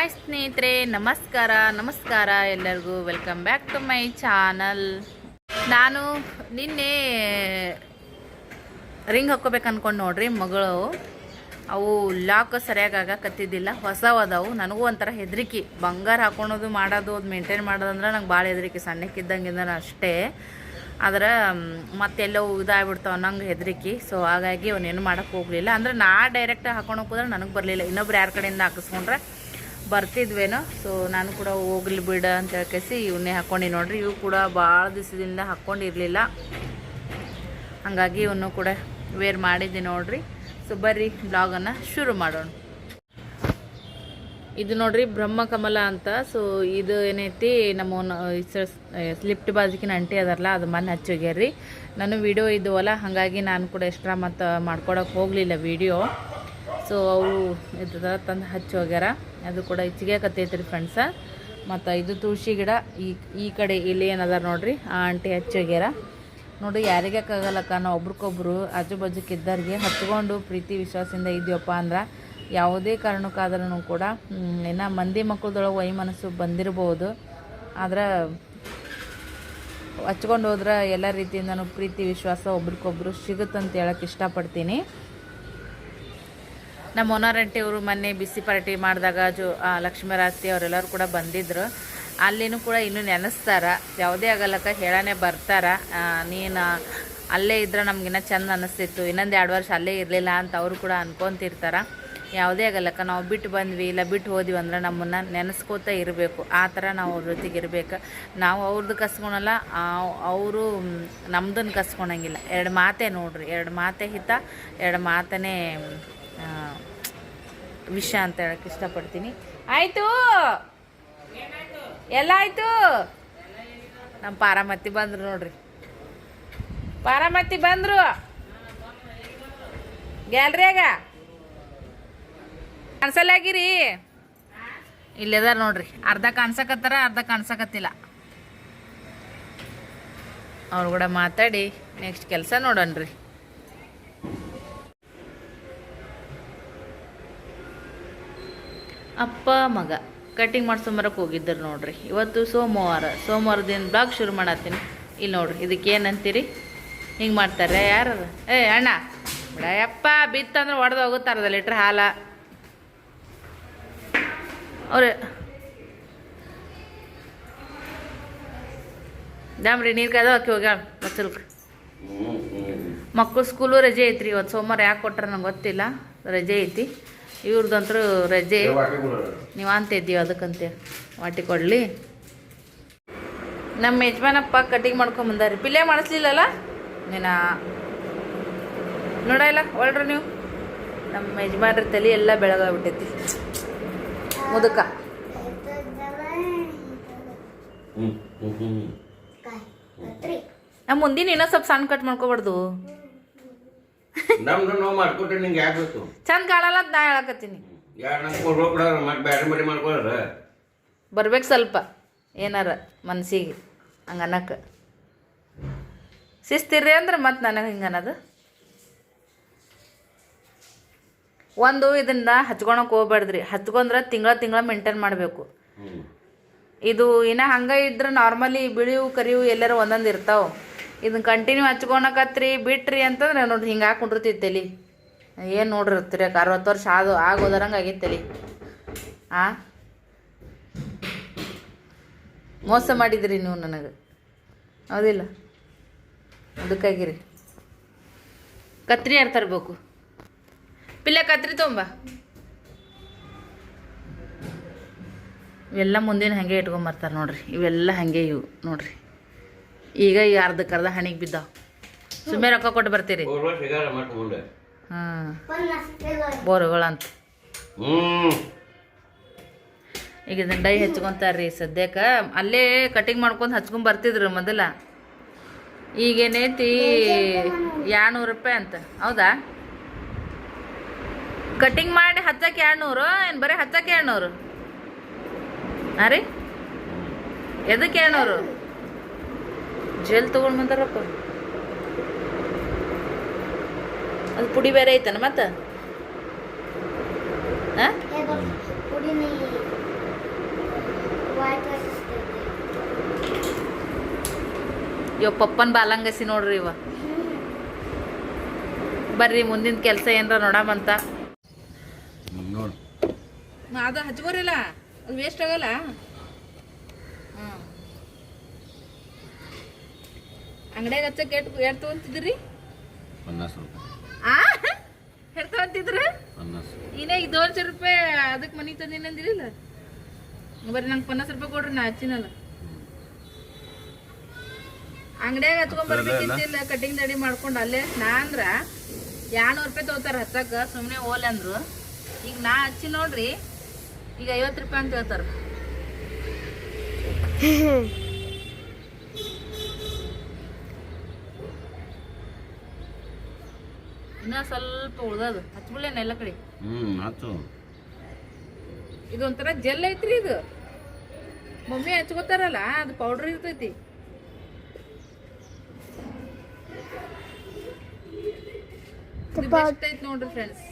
Hi ಸ್ನೇಹಿತರೆ, ನಮಸ್ಕಾರ ನಮಸ್ಕಾರ ಎಲ್ಲರಿಗೂ. Welcome back to my channel ನಾನು ನಿನ್ನೆ ರಿಂಗ್ ಹಾಕೋಬೇಕು ಅನ್ಕೊಂಡು ನೋಡ್ರಿ ಮಗಳು. ಅವು ಲಾಕ್ ಸರಿಯಾಗಿ ಆಗಕತ್ತಿದ್ದಿಲ್ಲ ಹೊಸವದವು ನನಗೂ ಒಂಥರ ಹೆದರಿಕೆ. ಬಂಗಾರ ಹಾಕೊಳೋದು ಮಾಡೋದು, ಅದು ಮೇಂಟೈನ್ ಮಾಡೋದಂದ್ರೆ ನಂಗೆ ಭಾಳ ಹೆದರಿಕೆ. ಸಣ್ಣಕ್ಕಿದ್ದಂಗಿಂದ ಅಷ್ಟೇ. ಆದ್ರೆ ಮತ್ತೆಲ್ಲವೂ ಮತ್ತೆಲ್ಲೋ ಇದಾಗ್ಬಿಡ್ತಾವ ನಂಗೆ ಹೆದರಿಕೆ. ಸೊ ಹಾಗಾಗಿ ಅವನೇನು ಮಾಡೋಕ್ಕೆ ಹೋಗಲಿಲ್ಲ. ಅಂದ್ರೆ ನಾ ಡೈರೆಕ್ಟ್ ಹಾಕೊಂಡು ಹೋದ್ರೆ ನನಗೆ ಬರಲಿಲ್ಲ. ಇನ್ನೊಬ್ರು ಯಾರ ಕಡೆಯಿಂದ ಹಾಕಿಸ್ಕೊಂಡ್ರೆ ಬರ್ತಿದ್ವೇನೋ ಸೊ ನಾನು ಕೂಡ ಹೋಗ್ಲಿ ಬಿಡ ಅಂತ ಹೇಳ್ಕೇಸಿ ಇವನ್ನೇ ಹಾಕ್ಕೊಂಡು ನೋಡ್ರಿ. ಇವು ಕೂಡ ಭಾಳ ದಿವಸದಿಂದ ಹಾಕ್ಕೊಂಡಿರಲಿಲ್ಲ ಹಾಗಾಗಿ ಇವನು ಕೂಡ ವೇರ್ ಮಾಡಿದ್ದೆ ನೋಡ್ರಿ. ಸೊ ಬರ್ರಿ ಬ್ಲಾಗನ್ನು ಶುರು ಮಾಡೋಣ. ಇದು ನೋಡ್ರಿ ಬ್ರಹ್ಮಕಮಲ ಅಂತ. ಸೊ ಇದು ಏನೈತಿ, ನಮ್ಮ ಸ್ಲಿಪ್ಟ್ ಬಾಜಿಕಿನ ಅಂಟಿ ಅದಾರಲ್ಲ, ಅದು ಮನೆ ಹಚ್ಚೋಗ್ಯಾರ್ರಿ ನಾನು ವಿಡಿಯೋ ಇದ್ವಲ್ಲ ಹಾಗಾಗಿ ನಾನು ಕೂಡ ಎಕ್ಸ್ಟ್ರಾ ಮತ್ತು ಮಾಡ್ಕೊಡೋಕೆ ಹೋಗಲಿಲ್ಲ ವಿಡಿಯೋ ಸೊ ಅವರು ಇದ್ದ ತಂದು ಹಚ್ಚಿ ಹೋಗ್ಯಾರ. ಅದು ಕೂಡ ಹೆಚ್ಚಿಗೆ ಫ್ರೆಂಡ್ಸ ಮತ್ತು ಇದು ತುಳಸಿ ಗಿಡ. ಈ ಈ ಕಡೆ ಇಲ್ಲಿ ಏನದ ನೋಡ್ರಿ? ಆ ಆಂಟಿ ಹಚ್ಚೋಗ್ಯಾರ ನೋಡಿ ಯಾರಿಗಾಗಲ್ಲಕ್ಕ ನಾವು ಒಬ್ರಿಗೊಬ್ರು ಆಜು ಬಾಜುಕ್ ಇದ್ದವ್ರಿಗೆ ಹಚ್ಕೊಂಡು ಪ್ರೀತಿ ವಿಶ್ವಾಸದಿಂದ ಇದೆಯಪ್ಪ ಅಂದ್ರೆ ಯಾವುದೇ ಕಾರಣಕ್ಕಾದ್ರೂ ಕೂಡ ಇನ್ನು ಮಂದಿ ಮಕ್ಕಳದೊಳಗೆ ವೈ ಮನಸ್ಸು ಬಂದಿರ್ಬೋದು. ಆದ್ರೆ ಹಚ್ಕೊಂಡು ಹೋದ್ರೆ ಎಲ್ಲ ರೀತಿಯಿಂದನೂ ಪ್ರೀತಿ ವಿಶ್ವಾಸ ಒಬ್ರಿಗೊಬ್ರು ಸಿಗುತ್ತಂತ ಹೇಳಕ್ಕೆ ಇಷ್ಟಪಡ್ತೀನಿ. ನಮ್ಮ ಓನರ್ ಅವರು ಮೊನ್ನೆ ಬಿಸಿ ಪಾರ್ಟಿ ಮಾಡಿದಾಗ ಜು ಲಕ್ಷ್ಮೀರಾತಿ ಅವರೆಲ್ಲರೂ ಕೂಡ ಬಂದಿದ್ರು. ಅಲ್ಲಿನೂ ಕೂಡ ಇನ್ನೂ ನೆನೆಸ್ತಾರ. ಯಾವುದೇ ಆಗಲ್ಲಕ್ಕ, ಹೇಳನೇ ಬರ್ತಾರ. ನೀನು ಅಲ್ಲೇ ಇದ್ರೆ ನಮಗಿನ್ನ ಚೆಂದ ಅನ್ನಿಸ್ತಿತ್ತು ಇನ್ನೊಂದು ಎರಡು ವರ್ಷ ಅಲ್ಲೇ ಇರಲಿಲ್ಲ ಅಂತ ಅವರು ಕೂಡ ಅನ್ಕೊತಿರ್ತಾರ. ಯಾವುದೇ ಆಗಲ್ಲಕ್ಕ, ನಾವು ಬಿಟ್ಟು ಬಂದ್ವಿ, ಇಲ್ಲ ಬಿಟ್ಟು ಹೋದ್ವಿ ಅಂದ್ರೆ ನಮ್ಮನ್ನು ನೆನೆಸ್ಕೋತಾ ಇರಬೇಕು. ಆ ಥರ ನಾವು ಅವ್ರ ಜೊತೆಗೆ ಇರಬೇಕು. ನಾವು ಅವ್ರದ್ದು ಕಸ್ಕೊಳಲ್ಲ ಅವರು ನಮ್ದನ್ನು ಕಸ್ಕೊಳಂಗಿಲ್ಲ. ಎರಡು ಮಾತೇ ನೋಡ್ರಿ. ಎರಡು ಮಾತೇ ಹಿತ, ಎರಡು ಮಾತನೇ ವಿಷ ಅಂತ ಹೇಳಕ್ಕೆ ಇಷ್ಟಪಡ್ತೀನಿ. ಆಯಿತು! ಎಲ್ಲ ಆಯಿತು? ನಮ್ಮ ಪಾರಾಮತಿ ಬಂದ್ರು ನೋಡ್ರಿ. ಪಾರಾಮತಿ ಬಂದ್ರು. ಗ್ಯಾಲ್ರಿಯಾಗ ಕಾಣಿಸಲ್ಲಾಗಿರಿ ಇಲ್ಲದಾರ ನೋಡ್ರಿ. ಅರ್ಧ ಕಾಣ್ಸಕತ್ತಾರ, ಅರ್ಧ ಕಾಣ್ಸಕತ್ತಿಲ್ಲ. ಅವ್ರು ಕೂಡ ಮಾತಾಡಿ ನೆಕ್ಸ್ಟ್ ಕೆಲಸ ನೋಡೋಣ್ರಿ ಅಪ್ಪ ಮಗ. ಕಟಿಂಗ್ ಮಾಡ್ಸೊಂಬರಕ್ಕೆ ಹೋಗಿದ್ದರು ನೋಡ್ರಿ. ಇವತ್ತು ಸೋಮವಾರ. ಸೋಮವಾರದಿಂದ ಬ್ಲಾಗ್ ಶುರು ಮಾಡತ್ತೀನಿ. ಇಲ್ಲಿ ನೋಡ್ರಿ ಇದಕ್ಕೆ ಏನಂತೀರಿ ಹಿಂಗೆ ಮಾಡ್ತಾರೆ. ಯಾರು ಏ, ಅಣ್ಣ. ಬಿಡಯಪ್ಪ ಬಿತ್ತಂದ್ರೆ ಒಡೆದು ಹೋಗುತ್ತೆ ಅರ್ಧ ಲೀಟ್ರ್ ಹಾಲ. ಅವ್ರೆ. ದಾಮ್ರಿ, ನೀರು ಕಾಯ್ದು ಹಾಕಿ ಹೋಗ್ಯಾಳ ಮಕ್ಕಳು ಸ್ಕೂಲು ರಜೆ ಐತ್ರಿ. ಇವತ್ತು ಸೋಮವಾರ ಯಾಕೆ ಕೊಟ್ರೆ ನಂಗೆ ಗೊತ್ತಿಲ್ಲ. ರಜೆ ಐತಿ. ಇವ್ರದಂತರೂ ರಜೆ. ನೀವು ಅಂತ ಇದ್ದೀವಿ ಅದಕ್ಕಂತೇಳಿ ವಾಟಿ ಕೊಡಲಿ. ನಮ್ಮ ಯಜಮಾನಪ್ಪ ಕಟಿಂಗ್ ಮಾಡ್ಕೊಂಬಂದಾರಿ ಪಿಲ್ಲೆ ಮಾಡಿಸ್ಲಿಲ್ಲಲ್ಲ? ನೀನ. ನೋಡ ಇಲ್ಲ ಒಳ್ರಿ ನೀವು. ನಮ್ಮ ಯಜಮಾನ್ರ ತಲೆ ಎಲ್ಲ ಬೆಳಗಾಗ್ಬಿಟ್ಟೈತಿ. ಮುದುಕ. ನಮ್ಮ ಮುಂದಿನ ಇನ್ನೂ ಸ್ವಲ್ಪ ಸಣ್ಣ ಕಟ್ ಮಾಡ್ಕೊಬಾರ್ದು. ನಮ್ದು ನೋವು ಮಾಡ್ಕೊಟ್ರೆ ನಿಂಗೆ ಯಾಕೆ ಬೇಕು? ಚಂದ ಕಾಣಲ್ಲ ಅಂತ ನಾ ಹೇಳಕತ್ತೀನಿ. ಯಾರು ನಂಗೆ ಕೊಡ್ರೋ ಬಿಡೋರು ಮತ್ತೆ ಬ್ಯಾರೆ ಮರಿ ಮಾಡ್ಕೊಳ್ರ? ಬರ್ಬೇಕು ಸ್ವಲ್ಪ ಏನಾರ ಮನ್ಸಿಗೆ ಹಂಗೆ ಅನ್ನಕ್ಕೆ ಶಿಸ್ತಿರ್ರಿ ಅಂದ್ರೆ ಮತ್ತೆ ನನಗೆ ಹಿಂಗೆ ಅನ್ನೋದು. ಒಂದು ಇದನ್ನ ಹಚ್ಕೊಳಕ್ಕೆ ಹೋಗ್ಬಾರ್ದ್ರಿ ಹಚ್ಕೊಂಡ್ರೆ ತಿಂಗಳ ತಿಂಗಳ ಮೇಂಟೈನ್ ಮಾಡಬೇಕು. ಇದು ಇನ್ನ ಹಂಗೆ ಇದ್ರೆ ನಾರ್ಮಲಿ ಬಿಳಿವು ಕರಿವು ಎಲ್ಲರೂ ಒಂದೊಂದು ಇರ್ತಾವೆ. ಇದನ್ನ ಕಂಟಿನ್ಯೂ ಹಚ್ಕೊಳಕತ್ರಿ ಬಿಟ್ರಿ ಅಂತಂದ್ರೆ ನೋಡ್ರಿ ಹಿಂಗೆ ಹಾಕೊಂಡಿರ್ತೈತೆಲಿ ತಲೆ ಏನು ನೋಡಿರ್ತೀರಿ ಅರವತ್ತು ವರ್ಷ ಆದು ಆಗೋದರಂಗೆ ಆಗೈತೆ ತಲೆ ಆ? ಮೋಸ ಮಾಡಿದ್ರಿ ನೀವು ನನಗೆ. ಹೌದಿಲ್ಲ? ಅದಕ್ಕಾಗಿರಿ. ಕತ್ರಿ ಯಾರು ತರಬೇಕು? ಪಿಲ್ಲ ಕತ್ರಿ ತೊಂಬ ಇವೆಲ್ಲ ಮುಂದಿನ ಹಾಗೆ ಇಟ್ಕೊಂಬರ್ತಾರೆ ನೋಡ್ರಿ. ಇವೆಲ್ಲ ಹಾಗೆ ಇವು ನೋಡ್ರಿ. ಈಗ ಈಗ ಅರ್ಧಕ್ಕೆ ಅರ್ಧ ಹಣಿಗೆ ಬಿದ್ದಾವ ಸುಮ್ಮನೆ ರೊಕ್ಕ ಕೊಟ್ಟು ಬರ್ತೀರಿ. ಹಾಂ. ಬೋರುಗಳಂತ. ಹ್ಞೂ ಈಗ ಇದನ್ನ ಡೈ ಹಚ್ಕೊಂತಾರ್ರಿ ಸದ್ಯಕ್ಕೆ. ಅಲ್ಲೇ ಕಟಿಂಗ್ ಮಾಡ್ಕೊಂಡು ಹಚ್ಕೊಂಡು ಬರ್ತಿದ್ರು ಮೊದಲ. ಈಗೇನೈತಿ ಎರಡ್ನೂರು ರೂಪಾಯಿ ಅಂತ. ಹೌದಾ? ಕಟಿಂಗ್ ಮಾಡಿ ಹಚ್ಚಕ್ಕೆ ಎರಡ್ನೂರು ಏನು ಬರೀ ಹಚ್ಚಕ್ಕೆ ಎರಡ್ನೂರು ಹಾಂ ರೀ? ಎದಕ್ಕೆ ಎರಡ್ನೂರು ಜೆಲ್ ತೊಗೊಂಡು ಬಂದಾರಪ್ಪ. ಅದು ಪುಡಿ ಬೇರೆ ಐತನ ಮತ್ತೆ? ಯೋ ಪಪ್ಪನ ಬಾಲಂಗಸಿ ನೋಡ್ರಿ ಇವ. ಬರ್ರಿ ಮುಂದಿನ ಕೆಲಸ ಏನರ ನೋಡಮಂತ ಅದ ಹಚ್ಕೋರಿಲ್ಲ ಅದು ವೇಸ್ಟ್ ಆಗಲ್ಲ? ಅಂಗಡಿಯಾಗ ಹಚ್ಚಕ್ಕೆ ಎಷ್ಟು ಎಷ್ಟು ತೊಗೊಂತಿದ್ರಿ ಪನ್ನಾಸ್ ರೂಪಾಯಿ ಆ ಎಷ್ಟು ತೊಗೊಂತಿದ್ರು ಪನ್ನಾಸ್ ಇನ್ನೇ ಈಗ ರೂಪಾಯಿ ಅದಕ್ಕೆ ಮನೆಗೆ ತಂದಿನಂದಿರಿಲ್ಲ ಬರ್ರಿ ನಂಗೆ ಪನ್ನಾಸ್ ರೂಪಾಯಿ ಕೊಡ್ರಿ ನಾ ಹಚ್ಚಿನಲ್ಲ. ಅಂಗಡಿಯಾಗ ಹಚ್ಕೊಂಡ್ ಬರ್ಬೇಕಿತ್ತಿಲ್ಲ ಕಟಿಂಗ್ ರೆಡಿ ಮಾಡ್ಕೊಂಡು ಅಲ್ಲೇ. ನಾ ಅಂದ್ರ ಎರಡ್ನೂರು ರೂಪಾಯಿ ತಗೋತಾರ ಹಚ್ಚಕ್ಕ ಸುಮ್ಮನೆ ಓಲೆ ಅಂದ್ರು. ಈಗ ನಾ ಹಚ್ಚಿ ನೋಡ್ರಿ ಈಗ ಐವತ್ತು ರೂಪಾಯಿ ಅಂತ ಹೇಳ್ತಾರ. ಇನ್ನ ಸ್ವಲ್ಪ ಉಳ್ದದು ಹಚ್ಬಿಡ್ಲೇನ ಎಲ್ಲ ಕಡೆ. ಹ್ಮ್ ಇದೊಂಥರ ಜೆಲ್ ಐತ್ರಿ ಇದು. ಮಮ್ಮಿ ಹಚ್ಕೋತಾರಲ್ಲ ಅದು ಪೌಡರ್ ಇರ್ತೈತಿ. ಐತಿ ನೋಡ್ರಿ ಫ್ರೆಂಡ್ಸ್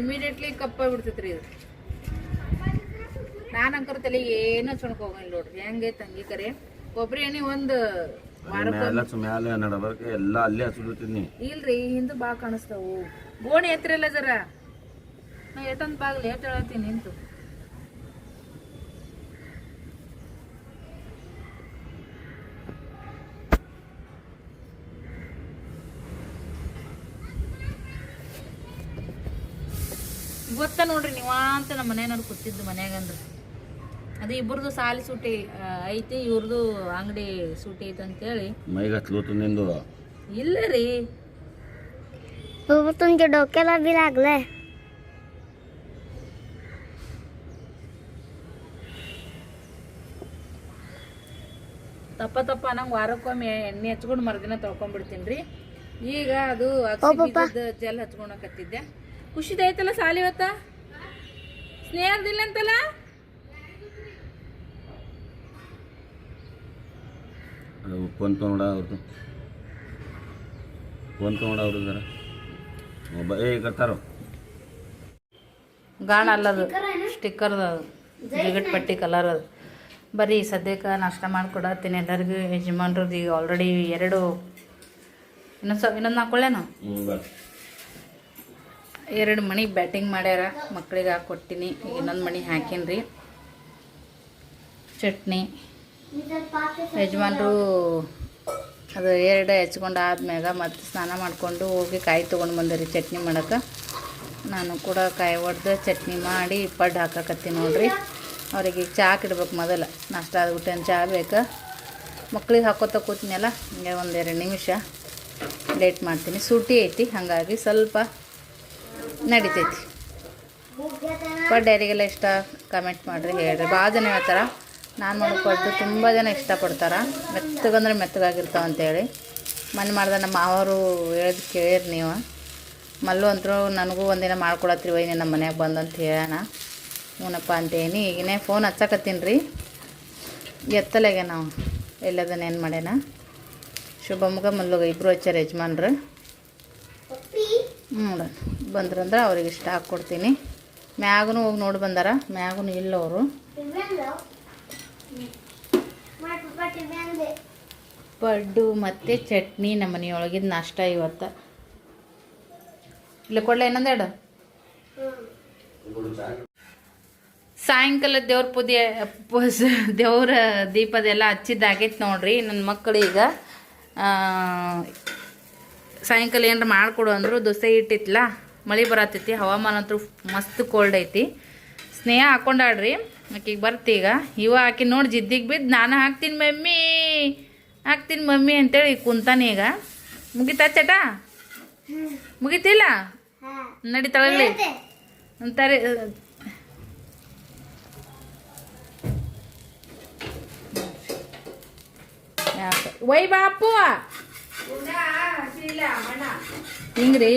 ಇಮಿಡಿಯೇಟ್ಲಿ ಕಪ್ಪಾಗ್ಬಿಡ್ತೈತ್ರಿ ಬಿಡ್ತೈತ್ರಿ ಇದು. ನಾನು ಅಂಕರ್ ತಲೆ ಏನು ಹಚ್ಕೊಳಕ್ ಹೋಗಂಗಿಲ್ಲ ನೋಡ್ರಿ. ಹೆಂಗೈತೆ ಹಂಗಿ ಕರೆ. ಕೊಬ್ಬರಿ ಎಣ್ಣೆ ಒಂದು ಮ್ಯಾಲ ಮ್ಯಾಲೆ ನಡಬರ್ಕೆ ಎಲ್ಲ ಅಲ್ಲೇ ಹಚ್ಬಿಡ್ತೀನಿ. ಇಲ್ರಿ ಹಿಂದೆ ಬಾ ಕಾಣಿಸ್ತಾವು. ಗೋಣಿ ಎತ್ತರಲ್ಲ ಜರ? ನಾ ಬಾಗ್ಲಿ ಹೇಳತ್ತೀನಿ ನಿಂತು. ಗೊತ್ತ ನೋಡ್ರಿ ನೀವಾ ಅಂತ ನಮ್ಮ ಮನೆಯವ್ರು ಕೂತಿದ್ದು ಮನ್ಯಾಗಂದ್ರೆ. ಅದು ಇಬ್ಬರದು ಸಾಲಿ ಸೂಟಿ ಆ, ಐತಿ ಇವ್ರದ್ದು ಅಂಗಡಿ ಸೂಟಿ ಐತೆ ಅಂತೇಳಿ ಮೈಗೆ ಹಚ್ಲೋತು ನಿಂದು ಇಲ್ಲ ರೀ बाबा तुमच्या डोक्याला बी लागलंय ತಪ್ಪ ತಪ್ಪ ನಂಗೆ ವಾರಕ್ಕೊಮ್ಮೆ ಎಣ್ಣೆ ಹಚ್ಕೊಂಡು ಮರುದಿನ ತೊಳ್ಕೊಂಡ್ಬಿಡ್ತೀನಿ ರೀ ಈಗ ಅದು ಜೆಲ್ ಹಚ್ಕೊಳಕತ್ತಿದ್ದೆ ಖುಷಿದೈತಲ್ಲ ಸಾಲಿ ಇವತ್ತ ಸ್ನೇಹದಿಲ್ಲ ಅಂತಲ್ಲ ಫೋನ್ ತೊಗೊಂಡ ಅವ್ರದ್ದು ಫೋನ್ ತೊಗೊಂಡ ಅವ್ರದ್ದು ಸರ ಮೊಬೈಲ್ ಏ ಕರ್ತಾರೋ ಗಾಣ ಅಲ್ಲದು ಸ್ಟಿಕ್ಕರ್ದು ಅದು ಜಿಗಟ್ ಪಟ್ಟಿ ಕಲರ್ ಅದು. ಬರೀ ಸದ್ಯಕ್ಕೆ ನಾಷ್ಟ ಮಾಡಿಕೊಡತ್ತೀನಿ ಎಲ್ಲರಿಗೂ ಯಜಮಾನ್ರದ್ದು ಈಗ ಆಲ್ರೆಡಿ ಎರಡು. ಇನ್ನೊಂದು ಸ್ವಲ್ಪ ಇನ್ನೊಂದು ಹಾಕೊಳ್ಳೇನು ಎರಡು ಮಣಿ ಬ್ಯಾಟಿಂಗ್ ಮಾಡ್ಯಾರ ಮಕ್ಕಳಿಗೆ ಹಾಕೊಟ್ಟಿನಿ ಇನ್ನೊಂದು ಮಣಿ ಹಾಕೀನಿ ಚಟ್ನಿ. ಯಜಮಾನ್ರು ಅದು ಎರಡು ಹೆಚ್ಕೊಂಡು ಆದ್ಮ್ಯಾಗ ಮತ್ತೆ ಸ್ನಾನ ಮಾಡಿಕೊಂಡು ಹೋಗಿ ಕಾಯಿ ತೊಗೊಂಡು ಬಂದಿರಿ ಚಟ್ನಿ ಮಾಡಕ್ಕೆ ನಾನು ಕೂಡ ಕಾಯಿ ಒಡೆದು ಚಟ್ನಿ ಮಾಡಿ ಪಡ್ಡು ಹಾಕಕತ್ತೀನಿ ನೋಡ್ರಿ. ಅವ್ರಿಗೆ ಚಹಾ ಇಡ್ಬೇಕು ಮೊದಲು. ನಾಷ್ಟ ಆದ್ಬಿಟ್ಟು ಚಹಾ ಬೇಕು? ಮಕ್ಳಿಗೆ ಹಾಕೋತ ಕೂತಿನಲ್ಲ, ಹಿಂಗೆ ಒಂದೆರಡು ನಿಮಿಷ ಲೇಟ್ ಮಾಡ್ತೀನಿ. ಸೂಟಿ ಐತಿ, ಹಾಗಾಗಿ ಸ್ವಲ್ಪ ನಡಿತೈತಿ. ಪಡ್ಡು ಯಾರಿಗೆಲ್ಲ ಇಷ್ಟ ಕಮೆಂಟ್ ಮಾಡಿರಿ ಹೇಳ್ರಿ. ಭಾಳ ಜನ ಹೇಳ್ತಾರ. ನಾನು ಮಾಡಿಕೊಟ್ಟು ತುಂಬ ಜನ ಇಷ್ಟಪಡ್ತಾರೆ? ಮೆತ್ತಗಂದ್ರೆ ಮೆತ್ತಗಾಗಿರ್ತಾವೆ ಅಂತೇಳಿ. ಮನೆ ಮಾಡ್ದೆ ನಮ್ಮ ಮಾವರು ಹೇಳಿದ್ ಕೇಳಿರಿ ನೀವು. ಮಲ್ಲು ಅಂತರೂ ನನಗೂ ಒಂದಿನ ಮಾಡ್ಕೊಳತ್ರಿ ಒಯ್ ನಮ್ಮ ಮನ್ಯಾಗ ಬಂದಂತ ಹೇಳೋಣ. ಹ್ಞೂನಪ್ಪ ಅಂತೇನಿ. ಈಗಿನೇ ಫೋನ್ ಹಚ್ಚಕತ್ತೀನಿ ರೀ ಎತ್ತಲೆಗೆ ನಾವು. ಎಲ್ಲದನ್ನ ಏನು ಮಾಡ್ಯಾನ? ಶುಭಮುಗ ಮಲ್ಲುಗ ಇಬ್ಬರು ಹಚ್ಚಾರ ಯಜಮಾನ್ರು. ಹ್ಞೂ ಬಂದ್ರಂದ್ರೆ ಅವ್ರಿಗೆ ಇಷ್ಟ ಹಾಕ್ಕೊಡ್ತೀನಿ. ಮ್ಯಾಗೂ ಹೋಗಿ ನೋಡಿ ಬಂದಾರ. ಮ್ಯಾಗೂ ಇಲ್ಲ ಅವರು. ಪಡ್ಡು ಮತ್ತು ಚಟ್ನಿ ನಮ್ಮ ಮನೆಯೊಳಗಿದ ನಾಷ್ಟ ಇವತ್ತು. ಇಲ್ಲ ಕೊಡ್ಲ ಇನ್ನೊಂದೆರಡು ಸಾಯಂಕಾಲ ದೇವ್ರ ಪೂಜೆ ದೇವ್ರ ದೀಪದೆಲ್ಲ ಹಚ್ಚಿದ್ದಾಗೈತೆ ನೋಡ್ರಿ. ನನ್ನ ಮಕ್ಕಳು ಈಗ ಸಾಯಂಕಾಲ ಏನಾರ ಮಾಡಿಕೊಡು ಅಂದರು ದೋಸೆ ಇಟ್ಟಿತ್ತಲ್ಲ ಮಳೆ ಬರತ್ತೈತಿ ಹವಾಮಾನ ಅಂತೂ ಮಸ್ತ್ ಕೋಲ್ಡ್ ಐತಿ. ಸ್ನೇಹ ಹಾಕೊಂಡಾಡ್ರಿ ಆಕಿಗೆ ಬರ್ತೀಗ? ಇವ ಆಕೆ ನೋಡಿ ಜಿದ್ದಿಗೆ ಬಿದ್ದು ನಾನು ಹಾಕ್ತೀನಿ ಮಮ್ಮಿ. ಹಾಕ್ತೀನಿ ಮಮ್ಮಿ ಅಂತೇಳಿ ಕುಂತಾನೆ ಈಗ. ಮುಗಿತಾ ಚಟ? ಮುಗಿತಿಲ್ಲ? ನಡೀತಾಳಲ್ಲಿ ಅಂತಾರೆ ವೈ ಬಾಪು? ಹಿಂಗ್ರಿ.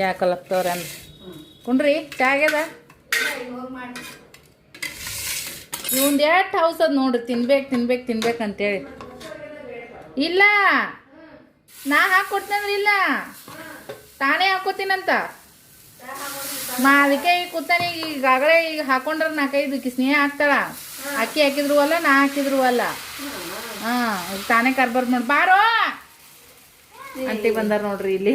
ಯಾಕಲ್ಲ ಅಂದ್? ಕುಂಡ್ರಿ, ಚಾ ಆಗ್ಯದ? ಇವಂದು ಎಷ್ಟು ಹೌಸ್ ಅದು ನೋಡ್ರಿ ತಿನ್ಬೇಕು ತಿನ್ಬೇಕು ತಿನ್ಬೇಕು ಅಂತೇಳಿ. ಇಲ್ಲ. ನಾ ಹಾಕೊಡ್ತೇನ್ರಿ ಇಲ್ಲ. ತಾನೇ ಹಾಕೋತೀನಂತ. ಮಾ ಅದಕ್ಕೆ ಈಗ ಕೂತಾನೆ ಈಗಾಗಲೇ ಈಗ ಹಾಕೊಂಡ್ರೆ ನಾಲ್ಕೈದು ಕಿ ಸ್ನೇಹ ಹಾಕ್ತಾಳ ಅಕ್ಕಿ ಹಾಕಿದ್ರು ಅಲ್ಲ ನಾ ಹಾಕಿದ್ರು ಅಲ್ಲ. ಹಾಂ ತಾನೇ ಕರ್ಬಾರ್ದು ಮಾಡಿ ಬಾರೋ. ಅಂಟಿ ಬಂದಾರ ನೋಡ್ರಿ ಇಲ್ಲಿ.